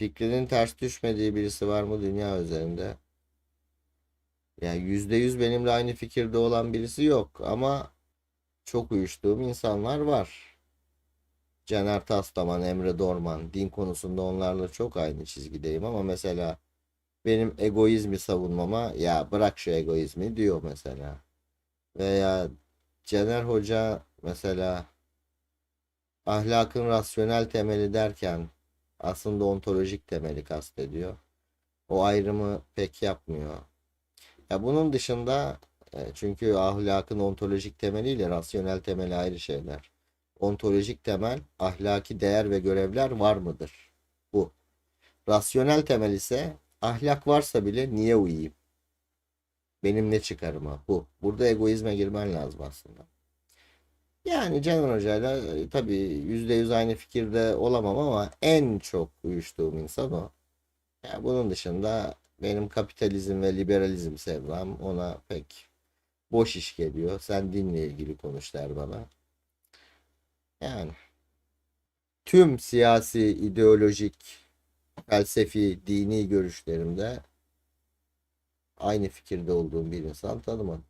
fikrinin ters düşmediği birisi var mı dünya üzerinde? Yani yüzde yüz benimle aynı fikirde olan birisi yok ama çok uyuştuğum insanlar var. Caner Taslaman, Emre Dorman, din konusunda onlarla çok aynı çizgideyim ama mesela benim egoizmi savunmama ya bırak şu egoizmi diyor mesela. Veya Caner Hoca mesela ahlakın rasyonel temeli derken aslında ontolojik temeli kastediyor. O ayrımı pek yapmıyor. Ya bunun dışında e, çünkü ahlakın ontolojik temeliyle rasyonel temeli ayrı şeyler. Ontolojik temel ahlaki değer ve görevler var mıdır? Bu. Rasyonel temel ise ahlak varsa bile niye uyuyayım? Benim ne çıkarıma? Bu. Burada egoizme girmen lazım aslında. Yani Caner Hoca'yla e, tabii %100 aynı fikirde olamam ama en çok uyuştuğum insan o. Ya bunun dışında benim kapitalizm ve liberalizm sevdam ona pek boş iş geliyor. Sen dinle ilgili konuş der bana. Yani tüm siyasi, ideolojik, felsefi, dini görüşlerimde aynı fikirde olduğum bir insan tanımam.